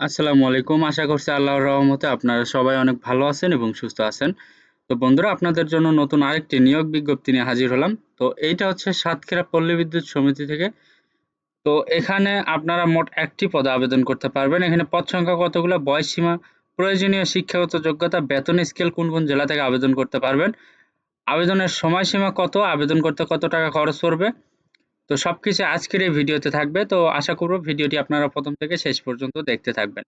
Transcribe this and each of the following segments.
আসসালামু আলাইকুম। আশা করছি আল্লাহর রহমতে আপনারা সবাই অনেক ভালো আছেন এবং সুস্থ আছেন। তো বন্ধুরা, আপনাদের জন্য নতুন আরেকটি নিয়োগ বিজ্ঞপ্তি নিয়ে হাজির হলাম। তো এইটা হচ্ছে সাতক্ষীরা পল্লী বিদ্যুৎ সমিতি থেকে। তো এখানে আপনারা মোট একটি পদে আবেদন করতে পারবেন। এখানে পদ সংখ্যা কতগুলো, বয়স সীমা, প্রয়োজনীয় শিক্ষাগত যোগ্যতা, বেতন স্কেল কোন কোন জেলা থেকে আবেদন করতে পারবেন, আবেদনের সময়সীমা কত, আবেদন করতে কত টাকা খরচ পড়বে তো সবকিছু আজকের এই ভিডিওতে থাকবে। তো আশা করব ভিডিওটি আপনারা প্রথম থেকে শেষ পর্যন্ত দেখতে থাকবেন।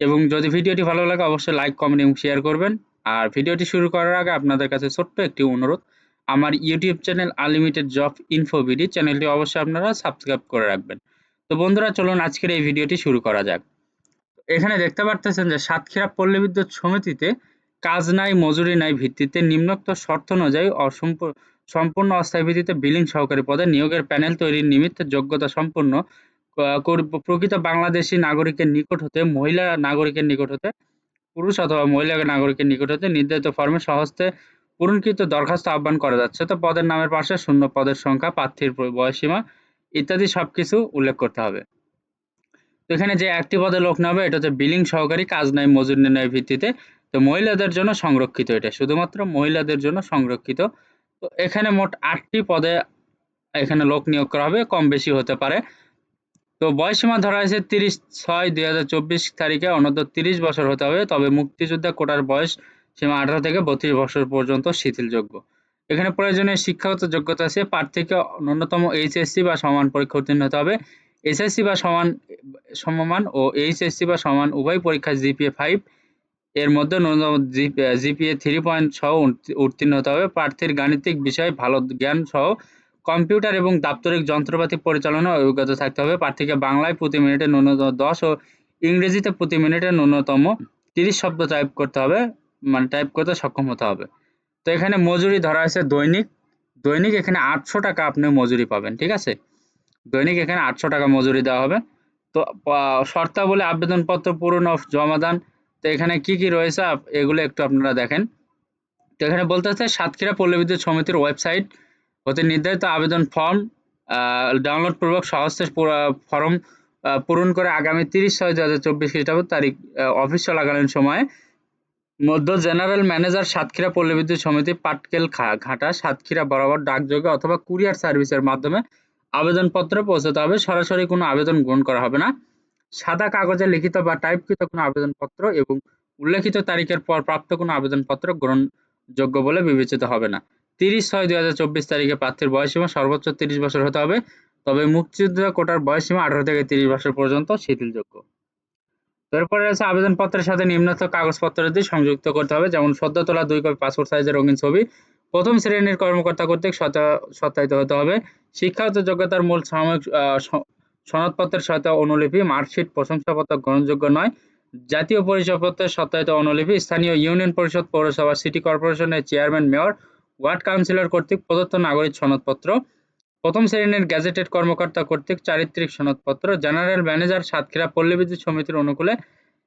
এবং যদি ভিডিওটি ভালো লাগে, অবশ্যই লাইক কমেন্ট এবং শেয়ার করবেন। আর ভিডিওটি শুরু করার আগে আপনাদের কাছে ছোট্ট একটি অনুরোধ। আমার YouTube channel unlimited job info ভিডি চ্যানেলটি অবশ্যই আপনারা সাবস্ক্রাইব করে রাখবেন। তো বন্ধুরা, চলুন আজকের এই ভিডিওটি শুরু করা যাক। এখানে দেখতে পারতেছেন যে সাতক্ষীরা পল্লী বিদ্যুৎ সমিতিতে কাজ নাই, মজুরি নাই ভিত্তিতে নিম্নোক্ত শর্ত অনুযায়ী সম্পূর্ণ অস্থায়ী ভিত্তিতে বিলিং সহকারী পদে নিয়োগের প্যানেল তৈরির নিমিত্তে যোগ্যতা সম্পন্ন প্রকৃত বাংলাদেশী নাগরিকের নিকট হতে, মহিলা নাগরিকের নিকট হতে, পুরুষ অথবা মহিলা নাগরিকের নিকট হতে নির্ধারিত ফর্মে সহস্তে পূরণকৃত দরখাস্ত আহ্বান করা যাচ্ছে। তো পদের নামের পাশে শূন্য পদের সংখ্যা, প্রার্থীর বয়সীমা ইত্যাদি সবকিছু উল্লেখ করতে হবে। তো এখানে যে একটি পদে লোক নেবে, এটা হচ্ছে বিলিং সহকারী, কাজ নাই, মজুর নির্ণয়ের ভিত্তিতে। তো মহিলাদের জন্য সংরক্ষিত এটা, শুধুমাত্র মহিলাদের জন্য সংরক্ষিত। এখানে মোট আটটি পদে এখানে লোক নিয়োগ করা হবে, কম বেশি হতে পারে। তো বয়সীমা ধরা হয়েছে তিরিশ ছয় দুই হাজার চব্বিশ তারিখে, অনূর্ধ্ব তিরিশ বছর হতে হবে। তবে মুক্তিযোদ্ধা কোটার বয়স সীমা আঠারো থেকে বত্রিশ বছর পর্যন্ত শিথিলযোগ্য। এখানে প্রয়োজনীয় শিক্ষাগত যোগ্যতা আছে। প্রার্থীকে ন্যূনতম এইচএসসি বা সমান পরীক্ষা উত্তীর্ণ হতে হবে। এসএসসি বা সমান, সমমান ও এইচএসসি বা সমান উভয় পরীক্ষায় জিপিএ ফাইভ এর মধ্যে ন্যূনতম জিপিএ থ্রি পয়েন্ট সহ উত্তীর্ণ হতে হবে। প্রার্থীর গাণিতিক বিষয়ে, ভালো জ্ঞান সহ কম্পিউটার এবং দাপ্তরিক যন্ত্রপাতি পরিচালনা অভিজ্ঞতা থাকতে হবে। প্রার্থীকে বাংলায় প্রতি মিনিটে ন্যূনতম দশ ও ইংরেজিতে প্রতি মিনিটে ন্যূনতম তিরিশ শব্দ টাইপ করতে হবে মানে টাইপ করতে সক্ষম হতে হবে। তো এখানে মজুরি ধরা আছে দৈনিক। দৈনিক এখানে আটশো টাকা আপনি মজুরি পাবেন, ঠিক আছে? দৈনিক এখানে আটশো টাকা মজুরি দেওয়া হবে। তো শর্তাবলী আবেদনপত্র পূরণ ও জমাদান এখানে কি কি রয়েছে এগুলো একটু আপনারা দেখেন। তো এখানে বলতে হচ্ছে সাতক্ষীরা পল্লী বিদ্যুৎ সমিতির ওয়েবসাইট হতে নির্ধারিত আবেদন ফর্ম ডাউনলোড পূর্বক সহজে ফর্ম পূরণ করে আগামী তিরিশ ছয় দু হাজার চব্বিশ খ্রিস্টাব্দ তারিখ অফিস চলাকালীন সময়ে। মধ্য জেনারেল ম্যানেজার সাতক্ষীরা পল্লী বিদ্যুৎ সমিতি পাটকেল ঘাটা, সাতক্ষীরা, বরাবর, ডাকযোগে অথবা কুরিয়ার সার্ভিসের মাধ্যমে আবেদনপত্র পৌঁছাতে হবে। সরাসরি কোনো আবেদন গ্রহণ করা হবে না। সাদা কাগজে লিখিত বা টাইপকৃত কোনো আবেদনপত্র এবং উল্লেখিত তারিখের পর প্রাপ্ত কোনো আবেদনপত্র গ্রহণযোগ্য বলে বিবেচিত হবে না। তিরিশ ছয় দুই হাজার চব্বিশ তারিখে প্রার্থীর বয়সীমা সর্বোচ্চ তিরিশ বছর হতে হবে, তবে মুক্তিযোদ্ধা কোটার বয়সীমা আঠারো থেকে তিরিশ বছর পর্যন্ত শিথিলযোগ্য। এরপরে রয়েছে আবেদনপত্রের সাথে নিম্নোক্ত কাগজপত্র দিয়ে সংযুক্ত করতে হবে, যেমন সদ্য তোলা দুই কপি পাসপোর্ট সাইজের রঙিন ছবি, প্রথম শ্রেণির কর্মকর্তা কর্তৃক সত্যায়িত হতে হবে, শিক্ষাগত যোগ্যতার মূল সাময়িক সনদপত্রের সাথে অনুলিপি, মার্কশিট, প্রশংসাপত্র গ্রহণযোগ্য নয়। জাতীয় পরিচয়পত্রের সত্যায়িত অনুলিপি, স্থানীয় ইউনিয়ন পরিষদ পৌরসভা, সিটি কর্পোরেশনের চেয়ারম্যান, মেয়র, ওয়ার্ড কাউন্সিলর কর্তৃক প্রদত্ত নাগরিক সনদপত্র। প্রথম শ্রেণির গ্যাজেটেড কর্মকর্তা কর্তৃক চারিত্রিক সনদপত্র। জেনারেল ম্যানেজার সাতক্ষীরা পল্লী বিদ্যুৎ সমিতির অনুকূলে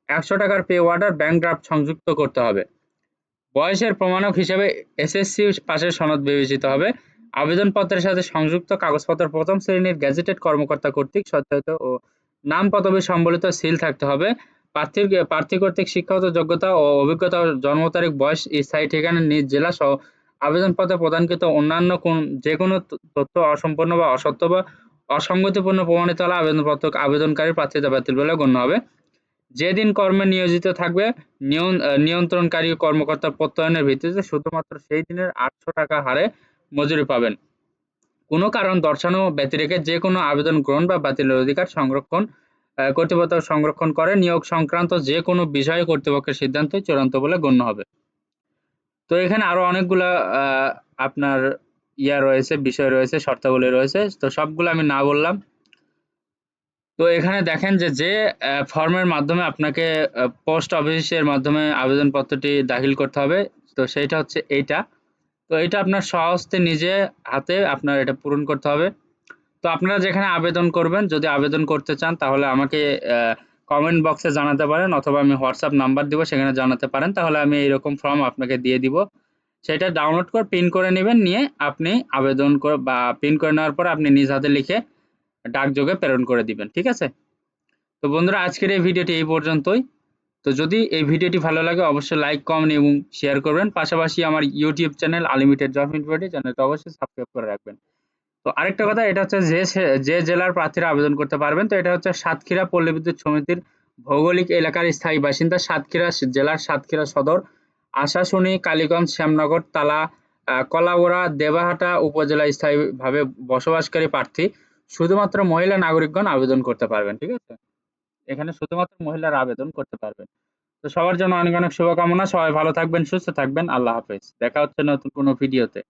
একশো টাকার পে অর্ডার ব্যাংক ড্রাফট সংযুক্ত করতে হবে। বয়সের প্রমাণক হিসেবে এসএসসি পাশের সনদ বিবেচিত হবে। আবেদনপত্রের সাথে সংযুক্ত কাগজপত্র প্রথম শ্রেণির গ্যাজেটেড কর্মকর্তা কর্তৃক সত্যায়িত ও নাম পদবি সম্বলিত সিল থাকতে হবে। প্রার্থীর প্রার্থী কর্তৃক শিক্ষাগত যোগ্যতা ও অভিজ্ঞতা জন্ম তারিখ, বয়স, স্থায়ী ঠিকানা, নিজ জেলা সহ আবেদনপত্রে প্রদানকৃত অন্যান্য কোন যে কোনো তথ্য অসম্পূর্ণ বা অসত্য বা অসঙ্গতিপূর্ণ প্রমাণিত হলে আবেদনপত্র আবেদনকারী প্রার্থীতা বাতিল বলে গণ্য হবে। যেদিন কর্মে নিয়োজিত থাকবে নিয়ন্ত্রণকারী কর্মকর্তা প্রত্যয়নের ভিত্তিতে শুধুমাত্র সেই দিনের আটশো টাকা হারে মজুরি পাবেন। কোনো কারণ দর্শানো ব্যতিরেকে যে কোনো আবেদন গ্রহণ বা বাতিলের অধিকার সংরক্ষণ কর্তৃপক্ষ সংরক্ষণ করে নিয়োগ সংক্রান্ত যে কোনো বিষয়ে কর্তৃপক্ষের সিদ্ধান্ত চূড়ান্ত বলে গণ্য হবে। তো এখানে আরও অনেকগুলা আপনার ইয়া রয়েছে, বিষয় রয়েছে, শর্তাবলী রয়েছে, তো সবগুলো আমি না বললাম। তো এখানে দেখেন যে যে ফর্মের মাধ্যমে আপনাকে পোস্ট অফিসের মাধ্যমে আবেদনপত্রটি দাখিল করতে হবে, তো সেইটা হচ্ছে এইটা। তো এটা আপনার স্বহস্তে নিজে হাতে আপনার এটা পূরণ করতে হবে। তো আপনারা যেখানে আবেদন করবেন, যদি আবেদন করতে চান, তাহলে আমাকে কমেন্ট বক্সে জানাতে পারেন, অথবা আমি হোয়াটসঅ্যাপ নাম্বার দিব, সেখানে জানাতে পারেন। তাহলে আমি এইরকম ফর্ম আপনাকে দিয়ে দিব। সেটা ডাউনলোড করে প্রিন্ট করে নেবেন, নিয়ে আপনি আবেদন করে, বা প্রিন্ট করে নেওয়ার পর আপনি নিজ হাতে লিখে ডাকযোগে প্রেরণ করে দিবেন, ঠিক আছে? তো বন্ধুরা, আজকের এই ভিডিওটি এই পর্যন্তই। তো যদি এই ভিডিওটি ভালো লাগে, অবশ্যই লাইক কমেন্ট এবং শেয়ার করবেন। পাশাপাশি আমার ইউটিউব চ্যানেল আনলিমিটেড জব ইনফোটি চ্যানেলটা অবশ্যই সাবস্ক্রাইব করে রাখবেন। তো আরেকটা কথা, এটা হচ্ছে যে যে জেলার প্রার্থীরা আবেদন করতে পারবেন, তো এটা হচ্ছে সাতক্ষীরা পল্লী বিদ্যুৎ সমিতির ভৌগোলিক এলাকার স্থায়ী বাসিন্দা সাতক্ষীরা জেলার সাতক্ষীরা সদর, আশাশুনি, কালীগঞ্জ, শ্যামনগর, তালা কলাগোড়া, দেবাহাটা উপজেলা স্থায়ীভাবে বসবাসকারী প্রার্থী, শুধুমাত্র মহিলা নাগরিকগণ আবেদন করতে পারবেন, ঠিক আছে? এখানে শুধুমাত্র মহিলারা আবেদন করতে পারবেন। তো সবার জন্য অনেক অনেক শুভকামনা। সবাই ভালো থাকবেন, সুস্থ থাকবেন। আল্লাহ হাফেজ। দেখা হচ্ছে নতুন কোনো ভিডিওতে।